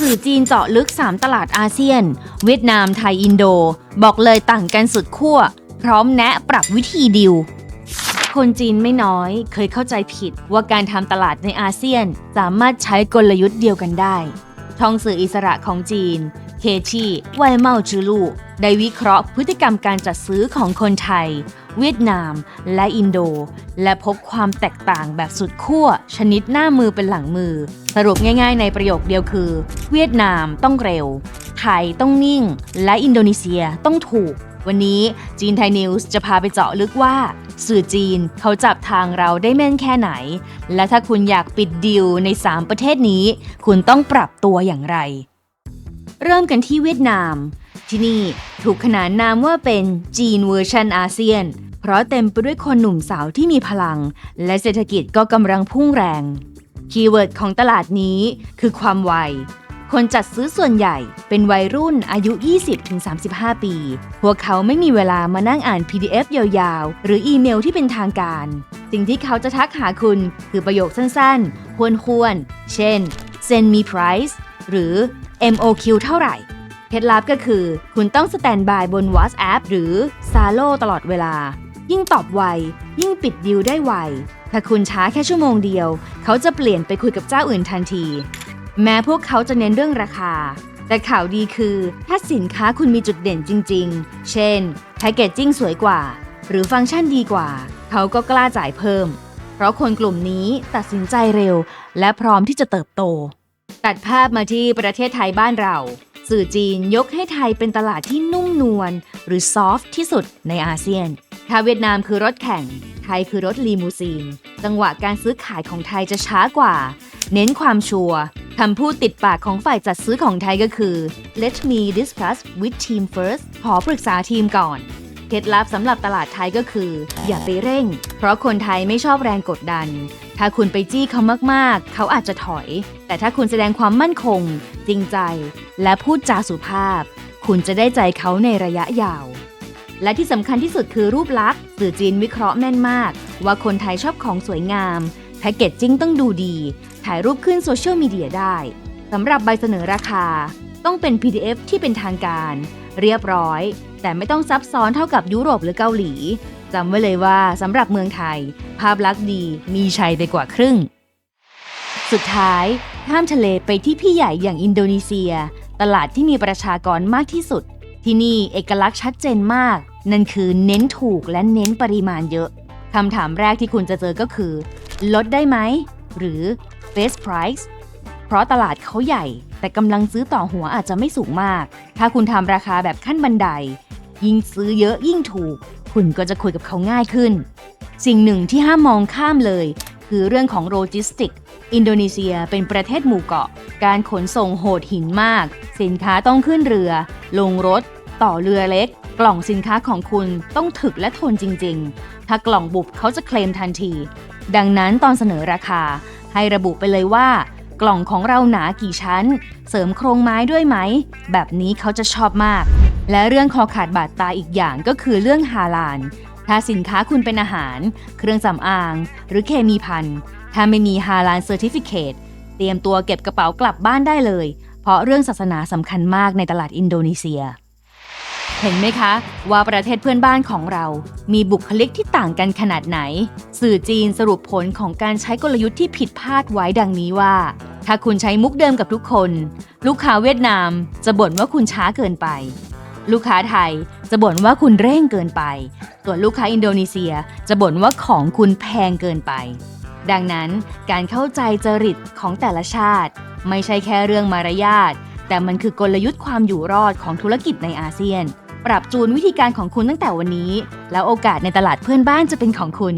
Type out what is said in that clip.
สื่อจีนเจาะลึก 3 ตลาดอาเซียน เวียดนามไทยอินโด บอกเลยต่างกันสุดขั้ว พร้อมแนะปรับวิธีดิว คนจีนไม่น้อยเคยเข้าใจผิดว่าการทำตลาดในอาเซียนสามารถใช้กลยุทธ์เดียวกันได้ช่องสื่ออิสระของจีน เคชีไวเมาจือลูได้วิเคราะห์พฤติกรรมการจัดซื้อของคนไทย เวียดนาม และอินโด และพบความแตกต่างแบบสุดขั้วชนิดหน้ามือเป็นหลังมือ สรุปง่ายๆ ในประโยคเดียวคือ เวียดนามต้องเร็ว ไทยต้องนิ่ง และอินโดนีเซียต้องถูก วันนี้จีนไทยนิวส์จะพาไปเจาะลึกว่า สื่อจีนเขาจับทางเราได้แม่นแค่ไหน และถ้าคุณอยากปิดดิวใน 3 ประเทศนี้ คุณต้องปรับตัวอย่างไร เริ่มกันที่เวียดนามที่นี่ถูกขนานนามว่าเป็นจีนเวอร์ชันอาเซียน เพราะเต็มไปด้วยคนหนุ่มสาวที่มีพลัง และเศรษฐกิจก็กำลังพุ่งแรง คีย์เวิร์ดของตลาดนี้คือความไวคนจัดซื้อส่วนใหญ่เป็นวัยรุ่นอายุ 20-35 ปี พวกเขาไม่มีเวลามานั่งอ่าน PDF ยาวๆ หรืออีเมลที่เป็นทางการ สิ่งที่เขาจะทักหาคุณคือประโยคสั้นๆ ควรๆ เช่น send me price หรือ MOQ เท่าไหร่เคล็ดลับก็คือ คุณต้องสแตนบายบน WhatsApp หรือ s a l o ตลอดเวลา ยิ่งตอบไว ยิ่งปิดดิวได้ไว ถ้าคุณช้าแค่ชั่วโมงเดียว เขาจะเปลี่ยนไปคุยกับเจ้าอื่นทันที แม้พวกเขาจะเน้นเรื่องราคา แต่ข่าวดีคือ ถ้าสินค้าคุณมีจุดเด่นจริง ๆ เช่นแพคเกจจิ้งสวยกว่า หรือฟังก์ชันดีกว่า เขาก็กล้าจ่ายเพิ่ม เพราะคนกลุ่มนี้ตัดสินใจเร็ว และพร้อมที่จะเติบโต ตัดภาพมาที่ประเทศไทยบ้านเราสื่อจีนยกให้ไทยเป็นตลาดที่นุ่มนวลหรือซอฟที่สุดในอาเซียน ถ้าเวียดนามคือรถแข่ง ไทยคือรถลีมูซีน จังหวะการซื้อขายของไทยจะช้ากว่า เน้นความชัวร์คำพูดติดปากของฝ่ายจัดซื้อของไทยก็คือ let me discuss with team first ขอปรึกษาทีมก่อน เคล็ดลับสำหรับตลาดไทยก็คือ อย่าไปเร่ง เพราะคนไทยไม่ชอบแรงกดดัน ถ้าคุณไปจี้เขามากๆ เขาอาจจะถอย แต่ถ้าคุณแสดงความมั่นคง จริงใจ และพูดจาสุภาพ คุณจะได้ใจเขาในระยะยาว และที่สำคัญที่สุดคือรูปลักษณ์สื่อจีนวิเคราะห์แม่นมาก ว่าคนไทยชอบของสวยงาม แพคเกจจิ้งต้องดูดี ถ่ายรูปขึ้นโซเชียลมีเดียได้สำหรับใบเสนอราคา ต้องเป็น PDF ที่เป็นทางการ เรียบร้อย แต่ไม่ต้องซับซ้อนเท่ากับยุโรปหรือเกาหลีจำไว้เลยว่าสำหรับเมืองไทย ภาพลักษณ์ดีมีชัยไปกว่าครึ่ง สุดท้ายข้ามทะเลไปที่พี่ใหญ่อย่างอินโดนีเซีย ตลาดที่มีประชากรมากที่สุด ที่นี่เอกลักษณ์ชัดเจนมาก นั่นคือเน้นถูกและเน้นปริมาณเยอะคำถามแรกที่คุณจะเจอก็คือ ลดได้ไหม หรือ best price เพราะตลาดเขาใหญ่ แต่กำลังซื้อต่อหัวอาจจะไม่สูงมาก ถ้าคุณทำราคาแบบขั้นบันได ยิ่งซื้อเยอะยิ่งถูก คุณก็จะคุยกับเขาง่ายขึ้น สิ่งหนึ่งที่ห้ามมองข้ามเลย คือเรื่องของโลจิสติก อินโดนีเซียเป็นประเทศหมู่เกาะ การขนส่งโหดหินมาก สินค้าต้องขึ้นเรือ ลงรถ ต่อเรือเล็ก กล่องสินค้าของคุณต้องถึกและทนจริง ๆ ถ้ากล่องบุบเขาจะเคลมทันที ดังนั้นตอนเสนอราคา ให้ระบุไปเลยว่า กล่องของเราหนากี่ชั้น เสริมโครงไม้ด้วยไหม แบบนี้เขาจะชอบมาก และเรื่องคอขาดบาดตายอีกอย่างก็คือเรื่องฮาลาลถ้าสินค้าคุณเป็นอาหาร เครื่องสำอาง หรือเคมีพันถ้าไม่มีฮาลาลเซอร์ติฟิเคตเตรียมตัวเก็บกระเป๋ากลับบ้านได้เลย เพราะเรื่องศาสนาสำคัญมากในตลาดอินโดนีเซีย เห็นไหมคะว่าประเทศเพื่อนบ้านของเรา มีบุคลิกที่ต่างกันขนาดไหน สื่อจีนสรุปผลของการใช้กลยุทธ์ที่ผิดพลาดไว้ดังนี้ว่า ถ้าคุณใช้มุกเดิมกับทุกคน ลูกค้าเวียดนามจะบ่นว่าคุณช้าเกินไป ลูกค้าไทยจะบ่นว่าคุณเร่งเกินไป ส่วนลูกค้าอินโดนีเซียจะบ่นว่าของคุณแพงเกินไป ดังนั้นการเข้าใจจริตของแต่ละชาติ ไม่ใช่แค่เรื่องมารยาทแต่มันคือกลยุทธ์ความอยู่รอดของธุรกิจในอาเซียน ปรับจูนวิธีการของคุณตั้งแต่วันนี้ แล้วโอกาสในตลาดเพื่อนบ้านจะเป็นของคุณ